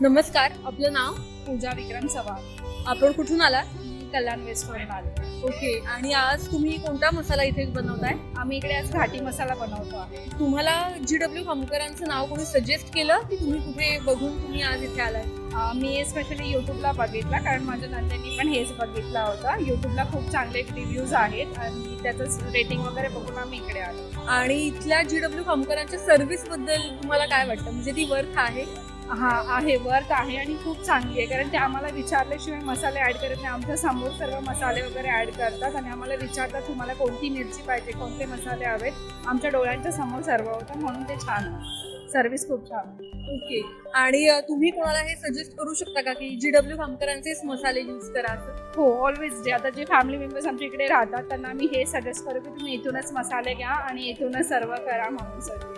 नमस्कार आपलं नाव पूजा विक्रम चव्हाण. आपण कुठून आलात? कल्याण वेस्टवरून आलो. ओके आणि आज तुम्ही कोणता मसाला इथे बनवताय? आम्ही इकडे आज घाटी मसाला बनवतो आहे. तुम्हाला जी डब्ल्यू खामकरांचं नाव कोणी सजेस्ट केलं की तुम्ही कुठे बघून तुम्ही आज इथे आलाय अं, मी स्पेशली यूट्यूबला बघितला कारण माझ्या नंदेनी पण हेच बघितला होता. यूट्यूबला खूप चांगले रिव्ह्यूज आहेत आणि त्याचं रेटिंग वगैरे बघून आम्ही इकडे आलो. आणि इथल्या जी डब्ल्यू खामकरांच्या सर्व्हिसबद्दल तुम्हाला काय वाटतं? म्हणजे ती वर्थ आहे? हा आहे वर्थ आहे आणि खूप चांगली आहे. कारण ते आम्हाला विचारल्याशिवाय मसाले ॲड करत नाही. आमच्यासमोर सर्व मसाले वगैरे ॲड करतात आणि आम्हाला विचारतात तुम्हाला कोणती मिरची पाहिजे? कोणते मसाले हवेत? आमच्या डोळ्यांच्या समोर सर्व होतं. म्हणून ते छान आहे. सर्व्हिस खूप छान ओके. आणि तुम्ही कोणाला हे सजेस्ट करू शकता का की जी डब्ल्यू खामकरांचेच मसाले यूज करा हो ऑलवेज जे आता जे फॅमिली मेंबर्स आमच्या इकडे राहतात त्यांना आम्ही हे सजेस्ट करू की तुम्ही इथूनच मसाले घ्या आणि इथूनच सर्व करा म्हणून सर